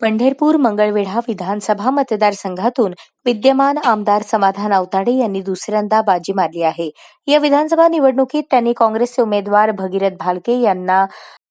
पंढरपूर मंगळवेढा विधानसभा मतदारसंघातून विद्यमान आमदार समाधान अवताडे यांनी दुसऱ्यांदा बाजी मारली आहे. या विधानसभा निवडणुकीत त्यांनी काँग्रेसचे उमेदवार भगीरथ भालके यांना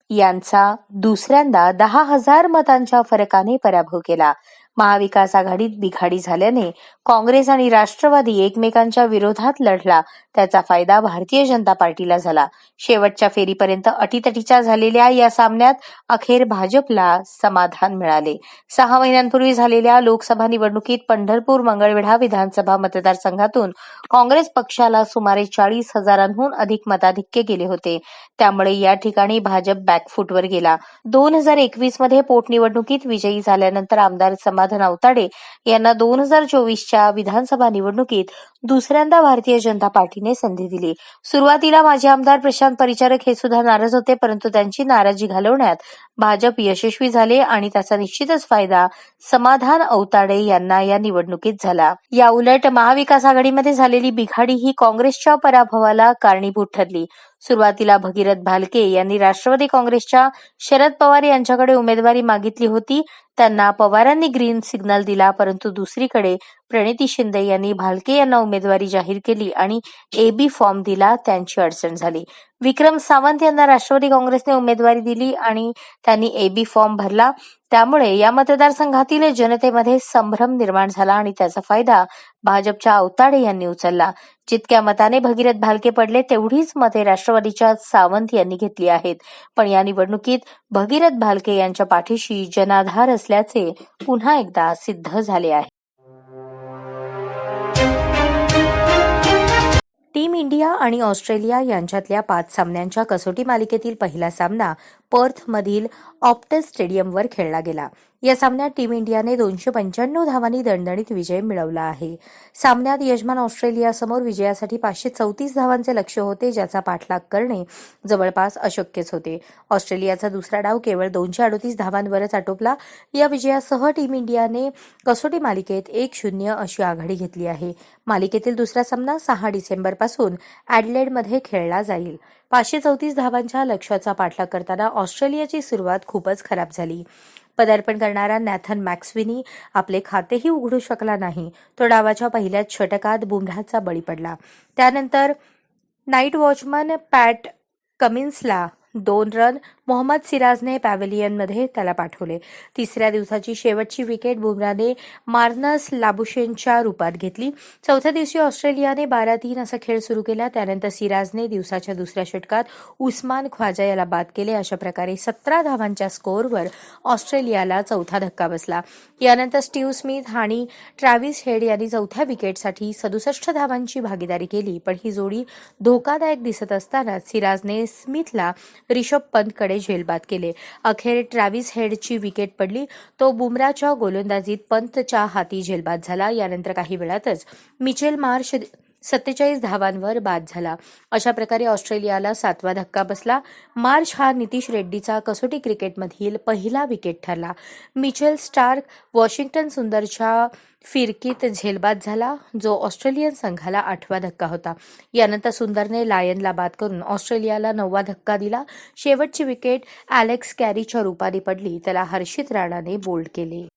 यांचा दुसऱ्यांदा दहा हजार मतांच्या फरकाने पराभव केला. महाविकास आघाडीत बिघाडी झाल्याने काँग्रेस आणि राष्ट्रवादी एकमेकांच्या विरोधात लढला. त्याचा फायदा भारतीय जनता पार्टीला झाला. शेवटच्या फेरीपर्यंत अटीतटीच्या झालेल्या या सामन्यात अखेर भाजपला समाधान मिळाले. सहा महिन्यांपूर्वी झालेल्या लोकसभा निवडणुकीत पंढरपूर मंगळवेढा विधानसभा मतदारसंघातून काँग्रेस पक्षाला सुमारे चाळीस हजारांहून अधिक मताधिक्य गेले होते. त्यामुळे या ठिकाणी भाजप बॅकफूटवर गेला. दोन हजार एकवीसमध्ये पोटनिवडणुकीत विजयी झाल्यानंतर आमदार समाधान आवताडे यांना दोन हजार चोवीसच्या विधानसभा निवडणुकीत दुसऱ्यांदा भारतीय जनता पार्टीने संधी दिली. सुरुवातीला माजी आमदार प्रशांत परिचारक हे सुद्धा नाराज होते परंतु त्यांची नाराजी घालवण्यात भाजप यशस्वी झाले आणि त्याचा निश्चितच फायदा समाधान अवताडे यांना या निवडणुकीत झाला. या उलट महाविकास आघाडीमध्ये झालेली बिघाडी ही काँग्रेसच्या पराभवाला कारणीभूत ठरली. सुरुवातीला भगीरथ भालके यांनी राष्ट्रवादी काँग्रेसच्या शरद पवार यांच्याकडे उमेदवारी मागितली होती. त्यांना पवारांनी ग्रीन सिग्नल दिला परंतु दुसरीकडे प्रणिती शिंदे यांनी भालके यांना उमेदवारी जाहीर केली आणि एबी फॉर्म दिला त्यांची अडचण झाली. विक्रम सावंत यांना राष्ट्रवादी काँग्रेसने उमेदवारी दिली आणि त्यांनी एबी फॉर्म भरला. त्यामुळे या मतदारसंघातील जनतेमध्ये संभ्रम निर्माण झाला आणि त्याचा फायदा भाजपच्या अवताडे यांनी उचलला. जितक्या मताने भगीरथ भालके पडले तेवढीच मते राष्ट्रवादीच्या सावंत यांनी घेतली आहेत. पण या निवडणुकीत भगीरथ भालके यांच्या पाठीशी जनाधार असल्याचे पुन्हा एकदा सिद्ध झाले आहे. टीम इंडिया आणि ऑस्ट्रेलिया यांच्यातल्या पाच सामन्यांच्या कसोटी मालिकेतील पहिला सामना पर्थमधील ऑप्टस स्टेडियमवर खेळला गेला. या सामन्यात टीम इंडियाने दोनशे पंच्याण्णव धावांनी दणदणीत विजय मिळवला आहे. सामन्यात यजमान ऑस्ट्रेलियासमोर विजयासाठी पाचशे चौतीस धावांचे लक्ष होते ज्याचा पाठलाग करणे जवळपास अशक्यच होते. ऑस्ट्रेलियाचा दुसरा डाव केवळ दोनशे अडोतीस धावांवरच आटोपला. या विजयासह टीम इंडियाने कसोटी मालिकेत एक शून्य अशी आघाडी घेतली आहे. मालिकेतील दुसरा सामना सहा डिसेंबरपासून ॲडलेडमध्ये खेळला जाईल. पाचशे चौतीस धावांच्या लक्ष्याचा पाठलाग करताना ऑस्ट्रेलियाची सुरुवात खूपच खराब झाली. पदार्पण करणारा नॅथन मॅक्सविनी आपले खातेही उघडू शकला नाही. तो डावाच्या पहिल्याच षटकात बुमराहचा बळी पडला. त्यानंतर नाईट वॉचमन पॅट कमिन्सला दोन रन मोहम्मद सिराजने पॅव्हेलियनमध्ये त्याला पाठवले. तिसऱ्या दिवसाची शेवटची विकेट बुमराने मार्नस लाबुशेनच्या रूपात घेतली. चौथ्या दिवशी ऑस्ट्रेलियाने बारा तीन असा खेळ सुरू केला. त्यानंतर सिराजने दिवसाच्या दुसऱ्या षटकात उस्मान ख्वाजा याला बाद केले. अशा प्रकारे सतरा धावांच्या स्कोअरवर ऑस्ट्रेलियाला चौथा धक्का बसला. यानंतर स्टीव्ह स्मिथ आणि ट्रॅव्हिस हेड यांनी चौथ्या विकेटसाठी सदुसष्ट धावांची भागीदारी केली. पण ही जोडी धोकादायक दिसत असताना सिराजने स्मिथला रिषभ पंतकडे झेलबाद केले. अखेर ट्रॅव्हिस हेडची विकेट पडली. तो बुमराच्या गोलंदाजीत पंतच्या हाती झेलबाद झाला. यानंतर काही वेळातच मिचेल मार्श सत्तेचाळीस धावांवर बाद झाला. अशा प्रकारे ऑस्ट्रेलियाला सातवा धक्का बसला. मार्च हा नितीश रेड्डीचा कसोटी क्रिकेटमधील पहिला विकेट ठरला. मिचेल स्टार्क वॉशिंग्टन सुंदरच्या फिरकीत झेलबाद झाला जो ऑस्ट्रेलियन संघाला आठवा धक्का होता. यानंतर सुंदरने लायनला बाद करून ऑस्ट्रेलियाला नववा धक्का दिला. शेवटची विकेट अॅलेक्स कॅरीच्या रूपाने पडली त्याला हर्षित राणाने बोल्ड केले.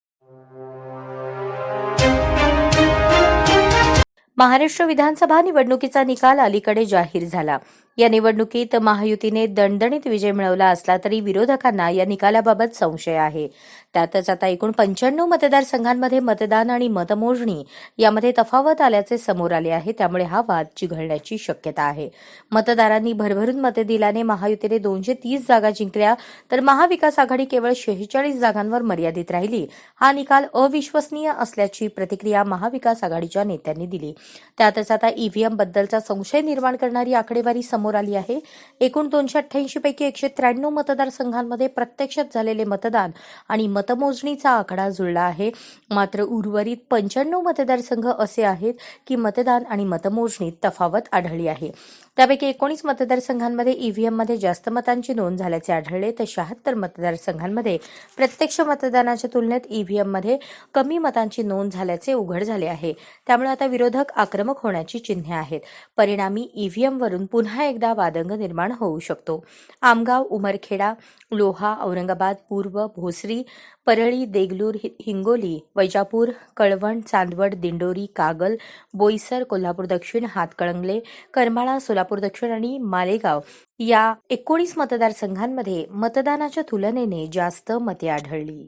महाराष्ट्र विधानसभा निवडणुकीचा निकाल अलीकडे जाहीर झाला. या निवडणुकीत महायुतीने दणदणीत विजय मिळवला असला तरी विरोधकांना या निकालाबाबत संशय आहे. त्यातच आता एकूण पंच्याण्णव मतदारसंघांमध्ये मतदान आणि मतमोजणी यामध्ये तफावत आल्याचे समोर आले आहे. त्यामुळे हा वाद चिघळण्याची शक्यता आहे. मतदारांनी भरभरून मते दिल्याने महायुतीने दोनशे तीस जागा जिंकल्या तर महाविकास आघाडी केवळ शेहेचाळीस जागांवर मर्यादित राहिली. हा निकाल अविश्वसनीय असल्याची प्रतिक्रिया महाविकास आघाडीच्या नेत्यांनी दिली. त्यातच आता ईव्हीएम बद्दलचा संशय निर्माण करणारी आकडेवारी समोर समोर आली आहे. एकूण दोनशे अठ्ठ्याऐंशी पैकी एकशे त्र्याण्णव मतदारसंघांमध्ये प्रत्यक्षात झालेले मतदान आणि मतमोजणीचा आकडा जुळला आहे. मात्र उर्वरित पंच्याण्णव मतदारसंघ असे आहेत की मतदान आणि मतमोजणीत तफावत आढळली आहे. त्यापैकी एकोणीस मतदारसंघांमध्ये ईव्हीएममध्ये जास्त मतांची नोंद झाल्याचे आढळले तर शहात्तर मतदारसंघांमध्ये प्रत्यक्ष मतदानाच्या तुलनेत ईव्हीएममध्ये कमी मतांची नोंद झाल्याचे उघड झाले आहे. त्यामुळे आता विरोधक आक्रमक होण्याची चिन्हे आहेत. परिणामी ईव्हीएमवरून पुन्हा एकदा वादंग निर्माण होऊ शकतो. आमगाव उमरखेडा लोहा औरंगाबाद पूर्व भोसरी परळी देगलूर हिंगोली वैजापूर कळवण चांदवड दिंडोरी कागल बोईसर कोल्हापूर दक्षिण हातकळंगले करमाळा सोलापूर दक्षिण आणि मालेगाव या एकोणीस मतदारसंघांमध्ये मतदानाच्या तुलनेने जास्त मते आढळली.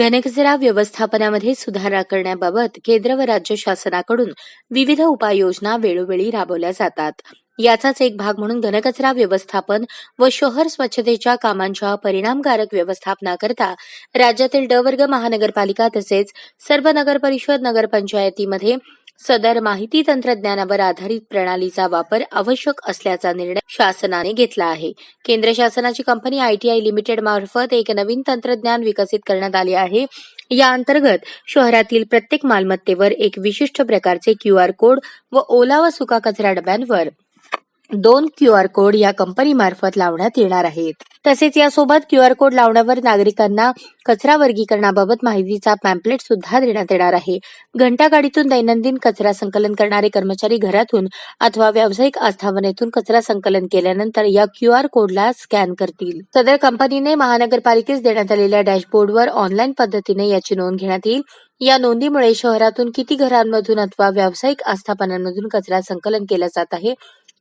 घनकचरा व्यवस्थापनामध्ये सुधारणा करण्याबाबत केंद्र व राज्य शासनाकडून विविध उपाययोजना वेळोवेळी राबवल्या जातात. याचाच एक भाग म्हणून घनकचरा व्यवस्थापन व शहर स्वच्छतेच्या कामांच्या परिणामकारक व्यवस्थापनाकरता राज्यातील ड वर्ग महानगरपालिका तसेच सर्व नगरपरिषद नगरपंचायतीमध्ये सदर माहिती तंत्रज्ञानावर आधारित प्रणालीचा वापर आवश्यक असल्याचा निर्णय शासनाने घेतला आहे. केंद्र शासनाची कंपनी आयटीआय लिमिटेड मार्फत एक नवीन तंत्रज्ञान विकसित करण्यात आले आहे. या अंतर्गत शहरातील प्रत्येक मालमत्तेवर एक विशिष्ट प्रकारचे क्यू आर कोड व ओला व सुका कचरा डब्यांवर दोन क्यू आर कोड या कंपनीमार्फत लावण्यात येणार आहेत. तसेच यासोबत क्यू आर कोड लावण्यावर नागरिकांना कचरा वर्गीकरणाबाबत माहितीचा पॅम्पलेट सुद्धा देण्यात येणार आहे. घंटागाडीतून दैनंदिन कचरा संकलन करणारे कर्मचारी घरातून अथवा व्यावसायिक आस्थापनेतून कचरा संकलन केल्यानंतर या क्यू आर कोडला स्कॅन करतील. सदर कंपनीने महानगरपालिकेस देण्यात आलेल्या डॅशबोर्डवर ऑनलाईन पद्धतीने याची नोंद घेण्यात येईल. या नोंदीमुळे शहरातून किती घरांमधून अथवा व्यावसायिक आस्थापनांमधून कचरा संकलन केला जात आहे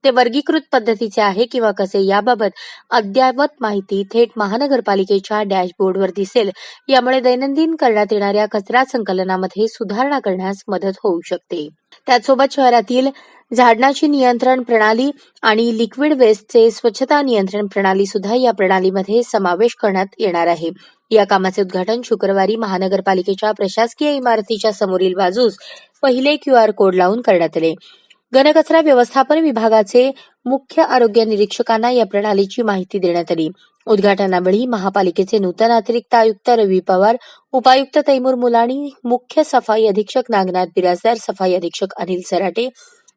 ते वर्गीकृत पद्धतीचे आहे किंवा कसे याबाबत अद्ययावत माहिती थेट महानगरपालिकेच्या डॅशबोर्डवर दिसेल. यामुळे दैनंदिन करण्यात येणाऱ्या कचरा संकलनामध्ये सुधारणा करण्यास मदत होऊ शकते. त्याचसोबत शहरातील झाडणाची नियंत्रण प्रणाली आणि लिक्विड वेस्टचे स्वच्छता नियंत्रण प्रणाली सुद्धा या प्रणालीमध्ये समावेश करण्यात येणार आहे. या कामाचे उद्घाटन शुक्रवारी महानगरपालिकेच्या प्रशासकीय इमारतीच्या समोरील बाजूस पहिले क्यू आर कोड लावून करण्यात आले. घनकचरा व्यवस्थापन विभागाचे मुख्य आरोग्य निरीक्षकांना या प्रणालीची माहिती देण्यात आली. उद्घाटनावेळी महापालिकेचे नूतन अतिरिक्त आयुक्त रवी पवार उपायुक्त तैमूर मुलाणी मुख्य सफाई अधीक्षक नागनाथ बिराजदार सफाई अधीक्षक अनिल सराटे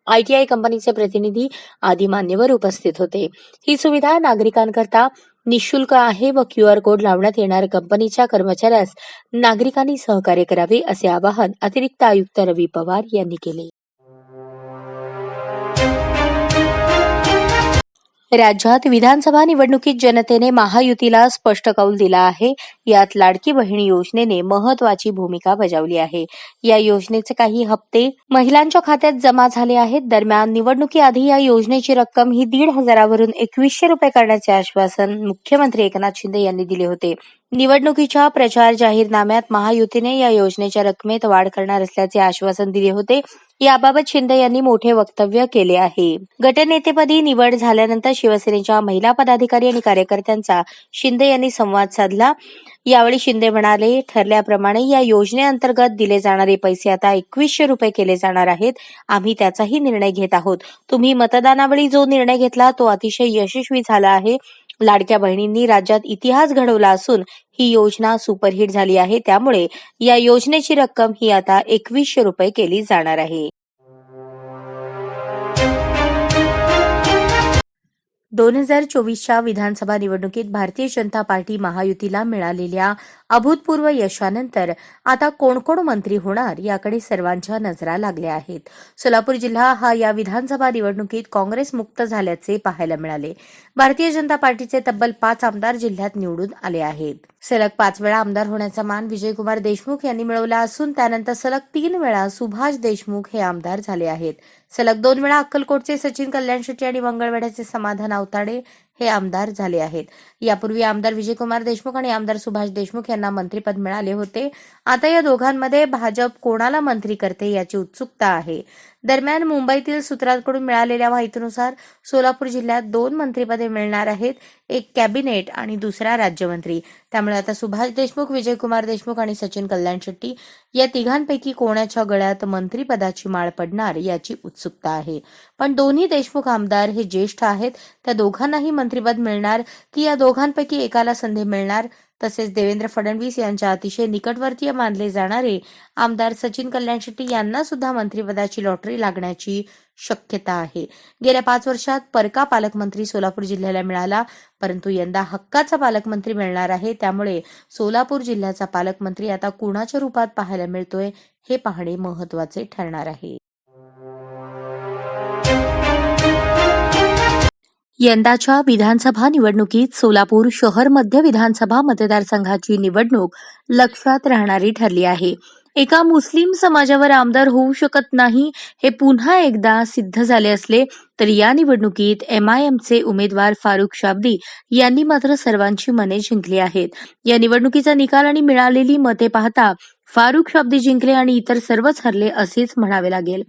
आयटीआय कंपनीचे प्रतिनिधी आदी मान्यवर उपस्थित होते. ही सुविधा नागरिकांकरता निशुल्क आहे व क्यू आर कोड लावण्यात येणाऱ्या कंपनीच्या कर्मचाऱ्यास नागरिकांनी सहकार्य करावे असे आवाहन अतिरिक्त आयुक्त रवी पवार यांनी केले. राज्यात विधानसभा निवडणुकीत जनतेने महायुतीला स्पष्ट कौल दिला आहे. यात लाडकी बहिणी योजनेने महत्वाची भूमिका बजावली आहे. या योजनेचे काही हप्ते महिलांच्या खात्यात जमा झाले आहेत. दरम्यान निवडणुकीआधी या योजनेची रक्कम ही दीड हजारावरून एकवीसशे रुपये करण्याचे आश्वासन मुख्यमंत्री एकनाथ शिंदे यांनी दिले होते. निवडणुकीच्या प्रचार जाहीरनाम्यात महायुतीने या योजनेच्या रकमेत वाढ करणार असल्याचे आश्वासन दिले होते. याबाबत शिंदे यांनी मोठे वक्तव्य केले आहे. गटनेतेपदी निवड झाल्यानंतर शिवसेनेच्या महिला पदाधिकारी आणि कार्यकर्त्यांचा शिंदे यांनी संवाद साधला. यावेळी शिंदे म्हणाले ठरल्याप्रमाणे या योजनेअंतर्गत दिले जाणारे पैसे आता एकवीसशे रुपये केले जाणार आहेत. आम्ही त्याचाही निर्णय घेत आहोत. तुम्ही मतदानावेळी जो निर्णय घेतला तो अतिशय यशस्वी झाला आहे. लाडक्या बहिणींनी राज्यात इतिहास घडवला असून ही योजना सुपरहिट झाली आहे. त्यामुळे या योजनेची रक्कम ही आता एकवीसशे रुपये केली जाणार आहे. दोन हजार चोवीसच्या विधानसभा निवडणुकीत भारतीय जनता पार्टी महायुतीला मिळालेल्या अभूतपूर्व यशानंतर आता कोण कोण मंत्री होणार याकडे सर्वांच्या नजरा लागल्या आहेत. सोलापूर जिल्हा हा या विधानसभा निवडणुकीत काँग्रेस मुक्त झाल्याचे पाहायला मिळाले. भारतीय जनता पार्टीचे तब्बल पाच आमदार जिल्ह्यात निवडून आले आहेत. सलग पाच वेळा आमदार होण्याचा मान विजयकुमार देशमुख यांनी मिळवला असून त्यानंतर सलग तीन वेळा सुभाष देशमुख हे आमदार झाले आहेत. सलग दोन वेळा अक्कलकोटचे सचिन कल्याण शेट्टी आणि मंगळवेढ्याचे समाधान अवताडे हे आमदार झाले आहेत. यापूर्वी आमदार विजयकुमार देशमुख आणि आमदार सुभाष देशमुख यांना मंत्रीपद मिळाले होते. आता या दोघांमध्ये भाजप कोणाला मंत्री करते याची उत्सुकता आहे. दरम्यान मुंबईतील सूत्रांकडून मिळालेल्या माहितीनुसार सोलापूर जिल्ह्यात दोन मंत्रीपदे मिळणार आहेत एक कॅबिनेट आणि दुसरा राज्यमंत्री. त्यामुळे आता सुभाष देशमुख विजयकुमार देशमुख आणि सचिन कल्याण शेट्टी या तिघांपैकी कोणाच्या गळ्यात मंत्रीपदाची माळ पडणार याची उत्सुकता आहे. पण दोन्ही देशमुख आमदार हे ज्येष्ठ आहेत. त्या दोघांनाही मंत्रीपद मिळणार की या दोघांपैकी एकाला संधी मिळणार? तसेच देवेंद्र फडणवीस यांच्या अतिशय निकटवर्तीय मानले जाणारे आमदार सचिन कल्याण शेट्टी यांना सुद्धा मंत्रिपदाची लॉटरी लागण्याची शक्यता आहे. गेल्या पाच वर्षात परका पालकमंत्री सोलापूर जिल्ह्याला मिळाला परंतु यंदा हक्काचा पालकमंत्री मिळणार आहे त्यामुळे सोलापूर जिल्ह्याचा पालकमंत्री आता कुणाच्या रूपात पाहायला मिळतोय हे पाहणे महत्त्वाचे ठरणार आहे. यंदाच्या विधानसभा निवडणुकीत सोलापूर शहर मध्य विधानसभा मतदारसंघाची निवडणूक लक्षात राहणारी ठरली आहे. एका मुस्लिम समाजावर आमदार होऊ शकत नाही हे पुन्हा एकदा सिद्ध झाले असले तरी या निवडणुकीत एम आय एमचे उमेदवार फारुख शाब्दी यांनी मात्र सर्वांची मने जिंकली आहेत. या निवडणुकीचा निकाल आणि मिळालेली मते पाहता फारुख शाब्दी जिंकले आणि इतर सर्वच हरले असेच म्हणावे लागेल.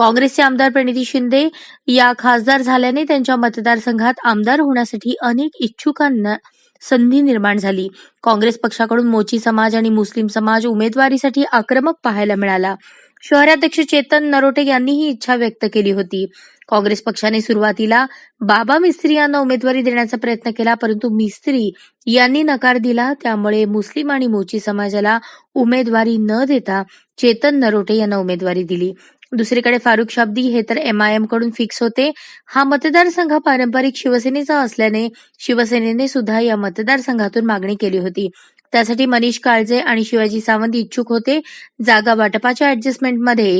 काँग्रेसचे आमदार प्रणिती शिंदे या खासदार झाल्याने त्यांच्या मतदारसंघात आमदार होण्यासाठी अनेक इच्छुकांना संधी निर्माण झाली. काँग्रेस पक्षाकडून मोची समाज आणि मुस्लिम समाज उमेदवारीसाठी आक्रमक पाहायला मिळाला. शहराध्यक्ष चेतन नरोटे यांनी ही इच्छा व्यक्त केली होती. काँग्रेस पक्षाने सुरुवातीला बाबा मिस्त्री यांना उमेदवारी देण्याचा प्रयत्न केला परंतु मिस्त्री यांनी नकार दिला. त्यामुळे मुस्लिम आणि मोची समाजाला उमेदवारी न देता चेतन नरोटे यांना उमेदवारी दिली. दुसरीकडे फारुख शाब्दी हे तर एमआयएमकडून फिक्स होते. हा मतदारसंघ पारंपरिक शिवसेनेचा असल्याने शिवसेनेने सुद्धा या मतदारसंघातून मागणी केली होती. त्यासाठी मनीष काळजे आणि शिवाजी सावंत इच्छुक होते. जागा वाटपाच्या ऍडजस्टमेंटमध्ये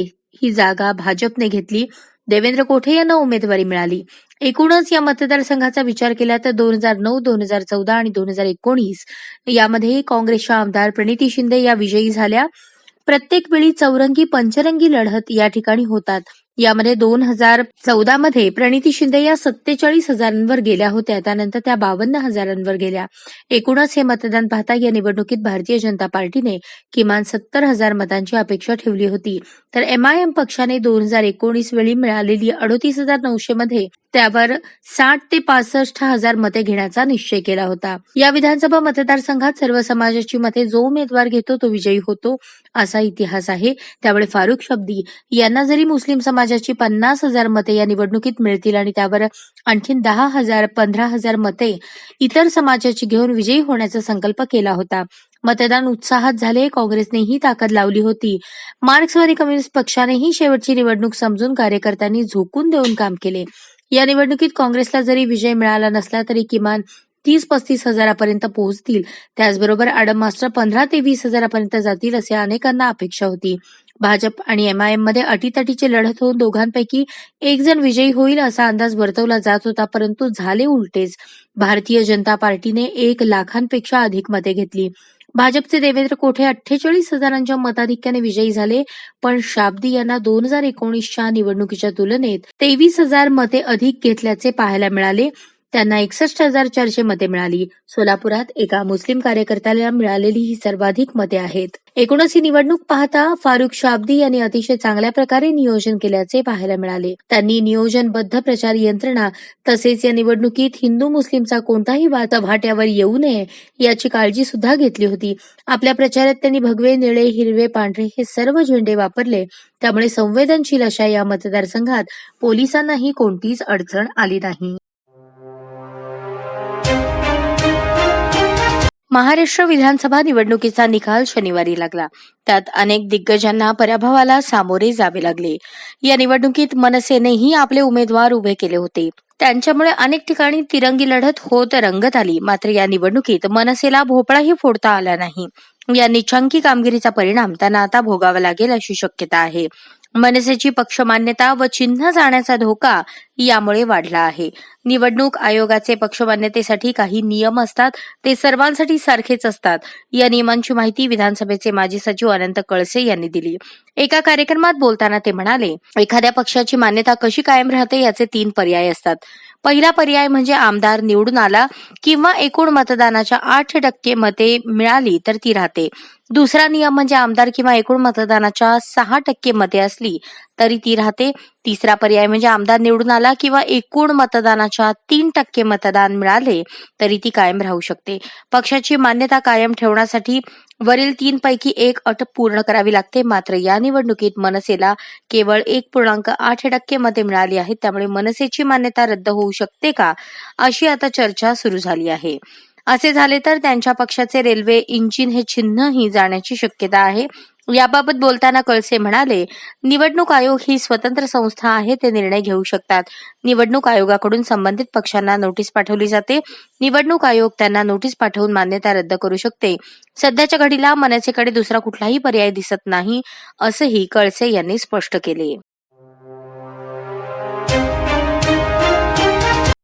ही जागा भाजपने घेतली. देवेंद्र कोठे यांना उमेदवारी मिळाली? एकूणच या मतदारसंघाचा विचार केला तर दोन हजार नऊ दोन हजार चौदा आणि दोन हजार एकोणीस यामध्ये काँग्रेसच्या आमदार प्रणिती शिंदे या विजयी झाल्या. प्रत्येक वेळी चौरंगी पंचरंगी लढत या ठिकाणी होतात. यामध्ये दोन हजार चौदा मध्ये प्रणिती शिंदे या सत्तेचाळीस हजारांवर गेल्या होत्या. त्यानंतर त्या बावन्न हजारांवर गेल्या. एकूणच हे मतदान पाहता या निवडणुकीत भारतीय जनता पार्टीने किमान सत्तर हजार मतांची अपेक्षा ठेवली होती. तर एमआयएम पक्षाने दोन हजार एकोणीस वेळी मिळालेली अडोतीस हजार नऊशे मध्ये त्यावर साठ ते पासष्ट हजार मते घेण्याचा निश्चय केला होता. या विधानसभा मतदारसंघात सर्व समाजाची मते जो उमेदवार घेतो तो विजयी होतो असा इतिहास आहे. त्यामुळे फारुख शब्दी यांना जरी मुस्लिम समाजाची पन्नास हजार मते या निवडणुकीत मिळतील आणि त्यावर आणखीन दहा हजार पंधरा हजार मते इतर समाजाची घेऊन विजयी होण्याचा संकल्प केला होता. मतदान उत्साहात झाले काँग्रेसनेही ताकद लावली होती. मार्क्सवादी कम्युनिस्ट पक्षानेही शेवटची निवडणूक समजून कार्यकर्त्यांनी झोकून देऊन काम केले. या निवडणुकीत काँग्रेसला जरी विजय मिळाला नसला तरी किमान तीस पस्तीस हजारापर्यंत पोहोचतील. त्याचबरोबर आडम मास्टर पंधरा ते वीस हजारापर्यंत जातील असे अनेकांना अपेक्षा होती. भाजप आणि एमआयएममध्ये अटीतटीची लढत होऊन दोघांपैकी एक जण विजयी होईल असा अंदाज वर्तवला जात होता परंतु झाले उलटेच. भारतीय जनता पार्टीने एक लाखांपेक्षा अधिक मते घेतली. भाजपचे देवेंद्र कोठे अठ्ठेचाळीस हजारांच्या मताधिक्याने विजयी झाले पण शाब्दी यांना दोन हजार एकोणीसच्या निवडणुकीच्या तुलनेत तेवीस हजार मते अधिक घेतल्याचे पाहायला मिळाले. त्यांना एकसष्ट हजार चारशे मते मिळाली. सोलापुरात एका मुस्लिम कार्यकर्त्याला मिळालेली ही सर्वाधिक मते आहेत. एकूणच ही निवडणूक पाहता फारुख शाब्दी यांनी अतिशय चांगल्या प्रकारे नियोजन केल्याचे पाहायला मिळाले. त्यांनी नियोजनबद्ध प्रचार यंत्रणा तसेच या निवडणुकीत हिंदू मुस्लिमचा कोणताही वाद येऊ नये याची काळजी सुद्धा घेतली होती. आपल्या प्रचारात त्यांनी भगवे निळे हिरवे पांढरे हे सर्व झेंडे वापरले. त्यामुळे संवेदनशील अशा या मतदारसंघात पोलिसांनाही कोणतीच अडचण आली नाही. महाराष्ट्र विधानसभा निवडणुकीचा निकाल शनिवारी लागला. त्यात अनेक दिग्गजांना पराभवाला सामोरे जावे लागले. या निवडणुकीत मनसेनेही आपले उमेदवार उभे केले होते. त्यांच्यामुळे अनेक ठिकाणी तिरंगी लढत होत रंगत आली. मात्र या निवडणुकीत मनसेला भोपळाही फोडता आला नाही. या निचांकी कामगिरीचा परिणाम त्यांना आता भोगावा लागेल अशी शक्यता आहे. मनसेची पक्षमान्यता व चिन्ह जाण्याचा धोका यामुळे वाढला आहे. निवडणूक आयोगाचे पक्षमान्यतेसाठी काही नियम असतात ते सर्वांसाठी सारखेच असतात. या नियमांची माहिती विधानसभेचे माजी सचिव अनंत कळसे यांनी दिली. एका कार्यक्रमात बोलताना ते म्हणाले एखाद्या पक्षाची मान्यता कशी कायम राहते याचे तीन पर्याय असतात. पहिला पर्याय म्हणजे आमदार निवडून आला किंवा एकूण मतदानाच्या आठ टक्के मते मिळाली तर ती राहते. दुसरा नियम म्हणजे आमदार किंवा एकूण मतदानाच्या सहा टक्के मते असली तरी ती राहते. तिसरा पर्याय म्हणजे आमदार निवडून आला किंवा एकूण मतदानाच्या तीन टक्के मतदान मिळाले तरी ती कायम राहू शकते. पक्षाची मान्यता कायम ठेवण्यासाठी वरील तीन पैकी एक अट पूर्ण करावी लागते. मात्र या निवडणुकीत मनसेला केवळ एक पूर्णांक आठ टक्के मते मिळाली आहेत. त्यामुळे मनसेची मान्यता रद्द होऊ शकते का अशी आता चर्चा सुरू झाली आहे. असे झाले तर त्यांच्या पक्षाचे रेल्वे इंजिन हे चिन्हही जाण्याची शक्यता आहे. याबाबत बोलताना कळसे म्हणाले निवडणूक आयोग ही स्वतंत्र संस्था आहे ते निर्णय घेऊ शकतात. निवडणूक आयोगाकडून संबंधित पक्षांना नोटीस पाठवली जाते. निवडणूक आयोग त्यांना नोटीस पाठवून मान्यता रद्द करू शकते. सध्याच्या घडीला मनसेकडे दुसरा कुठलाही पर्याय दिसत नाही असंही कळसे यांनी स्पष्ट केले.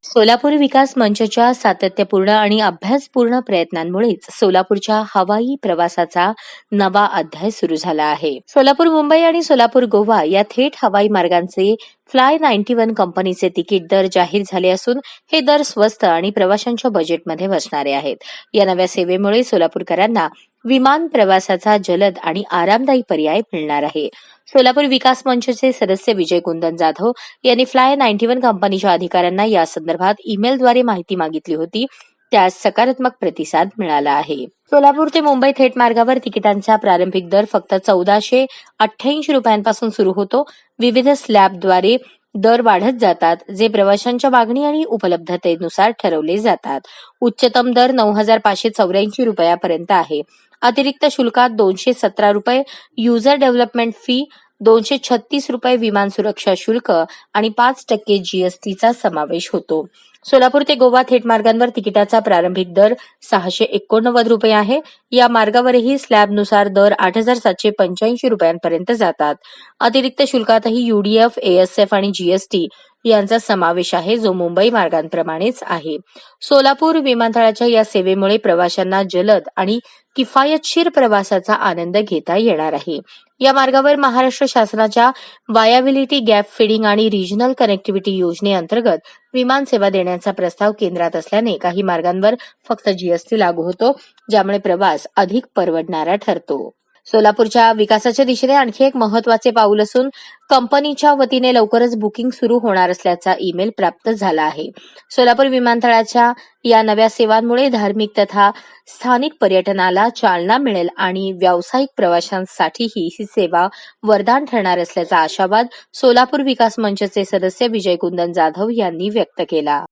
सोलापूर विकास मंचच्या सातत्यपूर्ण आणि अभ्यासपूर्ण प्रयत्नांमुळेच सोलापूरच्या हवाई प्रवासाचा नवा अध्याय सुरू झाला आहे. सोलापूर मुंबई आणि सोलापूर गोवा या थेट हवाई मार्गांचे फ्लाय नाईन्टी वन कंपनीचे तिकीट दर जाहीर झाले असून हे दर स्वस्त आणि प्रवाशांच्या बजेटमध्ये बसणारे आहेत. या नव्या सेवेमुळे सोलापूरकरांना विमान प्रवासाचा जलद आणि आरामदायी पर्याय मिळणार आहे. सोलापूर विकास मंचचे सदस्य विजय कुंदन जाधव यांनी फ्लाय नाईन्टी वन कंपनीच्या अधिकाऱ्यांना या संदर्भात ईमेलद्वारे माहिती मागितली होती. त्यास सकारात्मक प्रतिसाद मिळाला आहे. सोलापूर ते मुंबई थेट मार्गावर तिकिटांचा प्रारंभिक दर फक्त चौदाशे अठ्ठ्याऐंशी रुपयांपासून सुरू होतो. विविध स्लॅबद्वारे दर वाढत जातात जे प्रवाशांच्या मागणी आणि उपलब्धतेनुसार ठरवले जातात. उच्चतम दर नऊ हजार पाचशे चौऱ्याऐंशी रुपयापर्यंत आहे. अतिरिक्त शुल्कात दोनशे सतरा रुपये युजर डेव्हलपमेंट फी दोनशे छत्तीस रुपये विमान सुरक्षा शुल्क आणि पाच टक्के जीएसटीचा समावेश होतो. सोलापूर ते गोवा थेट मार्गांवर तिकिटाचा प्रारंभिक दर सहाशे एकोणनव्वद रुपये आहे. या मार्गावरही स्लॅबनुसार दर आठ हजार सातशे पंच्याऐंशी रुपयांपर्यंत जातात. अतिरिक्त शुल्कातही युडीएफ एएसएफ आणि जीएसटी यांचा समावेश आहे जो मुंबई मार्गांप्रमाणेच आहे. सोलापूर विमानतळाच्या या सेवेमुळे प्रवाशांना जलद आणि किफायतशीर प्रवासाचा आनंद घेता येणार आहे. या मार्गावर महाराष्ट्र शासनाच्या वायाबिलिटी गॅप फिडिंग आणि रिजनल कनेक्टिव्हिटी योजनेअंतर्गत विमान सेवा देण्याचा प्रस्ताव केंद्रात असल्याने काही मार्गांवर फक्त जीएसटी लागू होतो ज्यामुळे प्रवास अधिक परवडणारा ठरतो. सोलापूरच्या विकासाच्या दिशेने आणखी एक महत्त्वाचे पाऊल असून कंपनीच्या वतीने लवकरच बुकिंग सुरू होणार असल्याचा ईमेल प्राप्त झाला आहे. सोलापूर विमानतळाच्या या नव्या सेवांमुळे धार्मिक तथा स्थानिक पर्यटनाला चालना मिळेल आणि व्यावसायिक प्रवाशांसाठीही ही सेवा वरदान ठरणार असल्याचा आशावाद सोलापूर विकास मंचचे सदस्य विजय कुंदन जाधव यांनी व्यक्त केला.